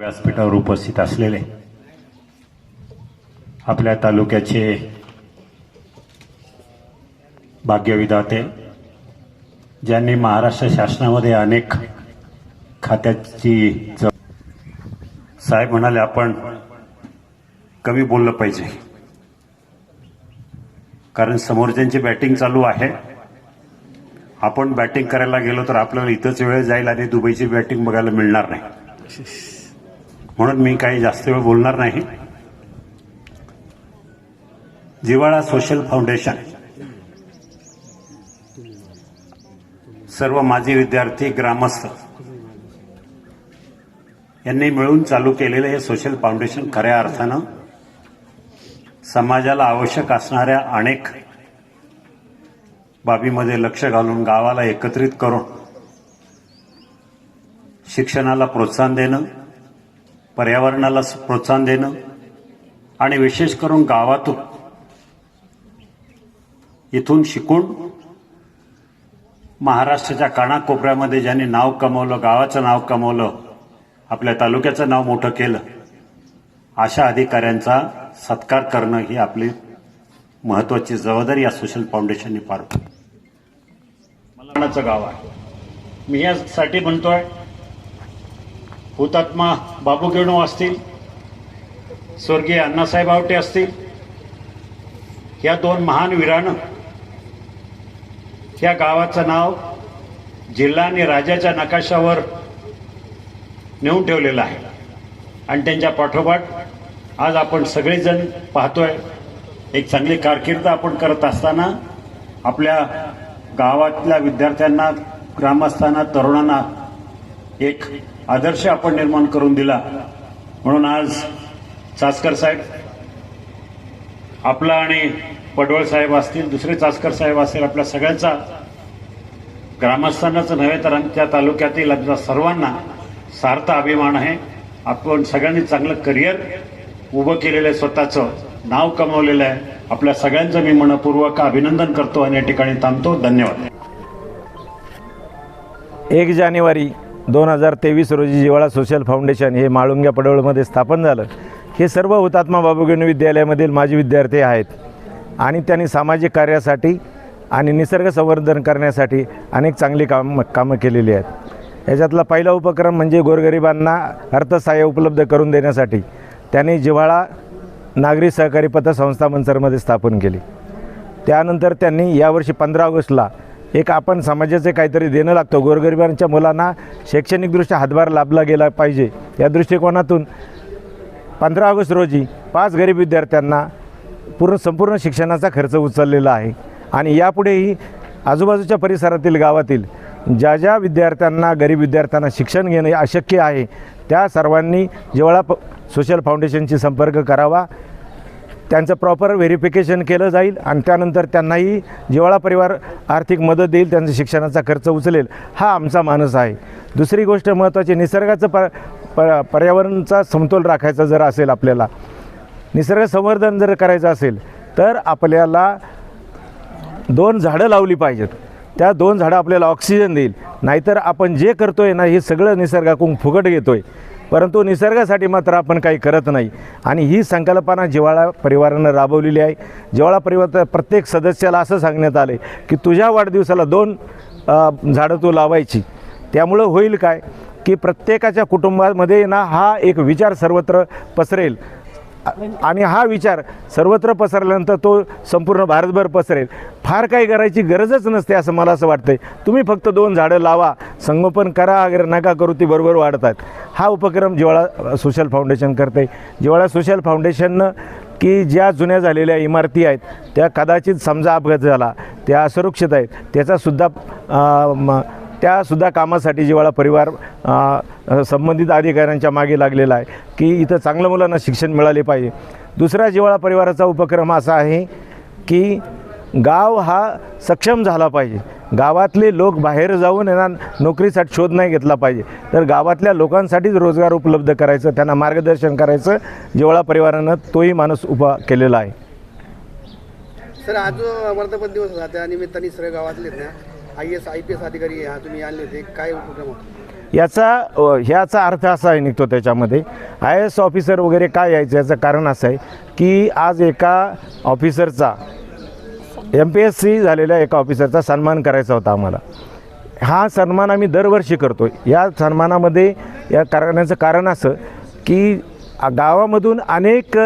व्यासपीठावर उपस्थित असलेले आपल्या तालुक्याचे भाग्यविधाते ज्यांनी महाराष्ट्र शासनामध्ये अनेक खात्याची साहेब म्हणाले आपण कमी बोललं पाहिजे. कारण समोरच्यांची बॅटिंग चालू आहे. आपण बॅटिंग करायला गेलो तर आपल्याला इथंच वेळ जाईल आणि दुबईची बॅटिंग बघायला मिळणार नाही. म्हणून मी काही जास्त वेळ बोलणार नाही. जिवाळा सोशल फाउंडेशन. सर्व माजी विद्यार्थी ग्रामस्थ यांनी मिळून चालू केलेलं हे सोशल फाउंडेशन खऱ्या अर्थानं समाजाला आवश्यक असणाऱ्या अनेक बाबीमध्ये लक्ष घालून गावाला एकत्रित करून शिक्षणाला प्रोत्साहन देणं पर्यावरणाला प्रोत्साहन देणं आणि विशेष करून गावातून इथून शिकून महाराष्ट्राच्या कानाकोपऱ्यामध्ये ज्यांनी नाव कमवलं गावाचं नाव कमवलं आपल्या तालुक्याचं नाव मोठं केलं अशा अधिकाऱ्यांचा सत्कार करणं ही आपली महत्वाची जबाबदारी या सोशल फाउंडेशनने पार पाडली. गाव आहे मी यासाठी म्हणतोय हुतात्मा बाबू गेणू असतील स्वर्गीय अण्णासाहेब आवटे असतील या दोन महान वीरानं या गावाचं नाव जिल्हा आणि राज्याच्या नकाशावर नेऊन ठेवलेलं आहे. आणि त्यांच्या पाठोपाठ आज आपण सगळेजण पाहतोय एक चांगली कारकीर्द आपण करत असताना आपल्या गावातल्या विद्यार्थ्यांना ग्रामस्थांना तरुणांना एक आदर्श आपण निर्माण करून दिला. म्हणून आज चासकर साहेब आपला आणि पडवळ साहेब असतील दुसरे चासकर साहेब असतील आपल्या सगळ्यांचा ग्रामस्थांनाच नव्हे तर आमच्या तालुक्यातील आमच्या सर्वांना सार्थ अभिमान आहे. आपण सगळ्यांनी चांगलं करिअर उभं केलेलं आहे स्वतःचं नाव कमवलेलं आहे. आपल्या सगळ्यांचं मी मनपूर्वक अभिनंदन करतो आणि या ठिकाणी थांबतो. धन्यवाद. एक जानेवारी दोन हजार तेवीस रोजी जिवाळा सोशल फाउंडेशन हे माळुंग्या पडवळमध्ये स्थापन झालं. हे सर्व हुतात्मा बाबूगण विद्यालयामधील माजी विद्यार्थी आहेत. आणि त्यांनी सामाजिक कार्यासाठी आणि निसर्ग संवर्धन करण्यासाठी अनेक चांगली काम कामं केलेली आहेत. याच्यातला पहिला उपक्रम म्हणजे गोरगरिबांना अर्थसहाय्य उपलब्ध करून देण्यासाठी त्यांनी जिव्हाळा नागरी सहकारी पतसंस्था मनसरमध्ये स्थापन केली. त्यानंतर त्यांनी यावर्षी पंधरा ऑगस्टला एक आपण समाजाचे काहीतरी देणं लागतं. गोरगरिबांच्या मुलांना शैक्षणिकदृष्ट्या हातभार लाभला गेला पाहिजे. या दृष्टिकोनातून पंधरा ऑगस्ट रोजी पाच गरीब विद्यार्थ्यांना पूर्ण संपूर्ण शिक्षणाचा खर्च उचललेला आहे. आणि यापुढेही आजूबाजूच्या परिसरातील गावातील ज्या ज्या विद्यार्थ्यांना गरीब विद्यार्थ्यांना शिक्षण घेणे अशक्य आहे त्या सर्वांनी जेवळा प सोशल फाउंडेशनशी संपर्क करावा त्यांचं प्रॉपर व्हेरिफिकेशन केलं जाईल आणि त्यानंतर त्यांनाही जिवाळा परिवार आर्थिक मदत देईल त्यांचा शिक्षणाचा खर्च उचलेल. हा आमचा मानस आहे. दुसरी गोष्ट महत्त्वाची निसर्गाचं प प पर्यावरणाचा समतोल राखायचा जर असेल आपल्याला निसर्ग संवर्धन जर करायचं असेल तर आपल्याला दोन झाडं लावली पाहिजेत. त्या दोन झाडं आपल्याला ऑक्सिजन देईल. नाहीतर आपण जे करतो आहे ना हे सगळं निसर्गाकडून फुकट घेतो आहे परंतु निसर्गासाठी मात्र आपण काही करत नाही. आणि ही संकल्पना जिवाळा परिवारानं राबवलेली आहे. जिवाळा परिवार प्रत्येक सदस्याला असं सांगण्यात आले की तुझ्या वाढदिवसाला दोन झाडं तू लावायची. त्यामुळं होईल काय? की प्रत्येकाच्या कुटुंबामध्ये ना हा एक विचार सर्वत्र पसरेल. आणि हा विचार सर्वत्र पसरल्यानंतर तो संपूर्ण भारतभर पसरेल. फार काही करायची गरजच नसते असं मला असं वाटतंय. तुम्ही फक्त दोन झाडं लावा संगोपन करा अगर नका करू ती बरोबर वाढतात. हा उपक्रम जिवाळा सोशल फाउंडेशन करते जिवाळा सोशल फाउंडेशननं की ज्या जुन्या झालेल्या इमारती आहेत त्या कदाचित समजा अपघात झाला त्या असुरक्षित आहेत त्याचासुद्धा त्यासुद्धा कामासाठी जिवाळा परिवार संबंधित अधिकाऱ्यांच्या मागे लागलेला आहे की इथं चांगलं मुलांना शिक्षण मिळाले पाहिजे. दुसरा जिवाळा परिवाराचा उपक्रम असा आहे की गाव हा सक्षम झाला पाहिजे. गावातले लोक बाहेर जाऊन यांना नोकरीसाठी शोध नाही घेतला पाहिजे. तर गावातल्या लोकांसाठीच रोजगार उपलब्ध करायचं त्यांना मार्गदर्शन करायचं जिवाळा परिवारानं तोही माणूस उभा केलेला आहे. सर आज वर्धापन दिवस होता त्या निमित्ताने सगळ्या गावातले ना? I S I P S अधिकारी हा तुम्ही आणले होते. काय उपक्रम होता? याचा ह्याचा अर्थ असा आहे निघतो त्याच्यामध्ये. आय एस ऑफिसर वगैरे काय यायचं याचं कारण असं आहे की आज एका ऑफिसरचा एम पी एस सी झालेल्या एका ऑफिसरचा सन्मान करायचा होता आम्हाला. हा सन्मान आम्ही दरवर्षी करतो या सन्मानामध्ये या करण्याचं कारण असं की गावामधून अनेक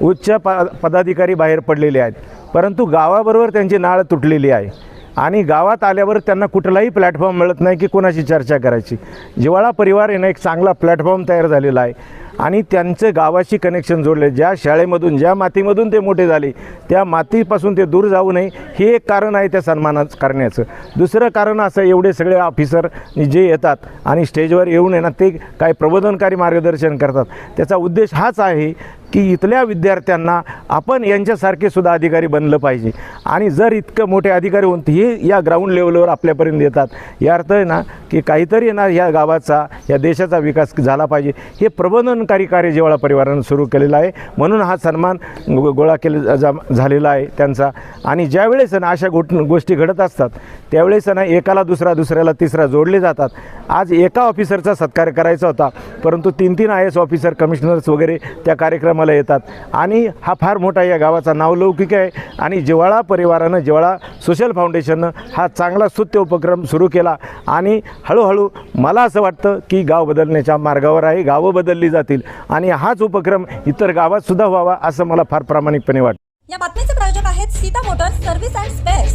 उच्च पदाधिकारी बाहेर पडलेले आहेत. परंतु गावाबरोबर त्यांची नाळ तुटलेली आहे. आणि गावात आल्यावर त्यांना कुठलाही प्लॅटफॉर्म मिळत नाही की कोणाशी चर्चा करायची. जिवाळा परिवार येणं एक चांगला प्लॅटफॉर्म तयार झालेला आहे. आणि त्यांचं गावाशी कनेक्शन जोडले. ज्या शाळेमधून ज्या मातीमधून ते मोठे झाले त्या मातीपासून ते दूर जाऊ नये हे एक कारण आहे त्या सन्मानात करण्याचं. दुसरं कारण असं एवढे सगळे ऑफिसर जे येतात आणि स्टेजवर येऊन येणार ते काय प्रबोधनकारी मार्गदर्शन करतात. त्याचा उद्देश हाच आहे की इथल्या विद्यार्थ्यांना आपण यांच्यासारखे सुद्धा अधिकारी बनलं पाहिजे. आणि जर इतकं मोठे अधिकारी होऊन हे या ग्राउंड लेवलवर आपल्यापर्यंत येतात या अर्थ आहे ना की काहीतरी ना या गावाचा या देशाचा विकास झाला पाहिजे. हे प्रबोधनकारी कार्य जेवाळा परिवारानं सुरू केलेलं आहे. म्हणून हा सन्मान गो- गोळा केले जा झालेला आहे त्यांचा. आणि ज्यावेळेस ना अशा गोट गोष्टी घडत असतात त्यावेळेस ना एकाला दुसरा दुसऱ्याला तिसरा जोडले जातात. आज एका ऑफिसरचा सत्कार करायचा होता परंतु तीन तीन आय एस ऑफिसर कमिशनर्स वगैरे त्या कार्यक्रम कार्यक्रमाला येतात. आणि हा फार मोठा या गावाचा नावलौकिक आहे. आणि जिवाळा परिवारानं जिवाळा सोशल फाउंडेशननं हा चांगला स्तुत्य उपक्रम सुरू केला. आणि हळूहळू मला असं वाटतं की गाव बदलण्याच्या मार्गावर आहे गावं बदलली जातील. आणि हाच उपक्रम इतर गावात सुद्धा व्हावा असं मला फार प्रामाणिकपणे वाटतं. या बातमीचे प्रायोजक आहेत Sita motors service and spares.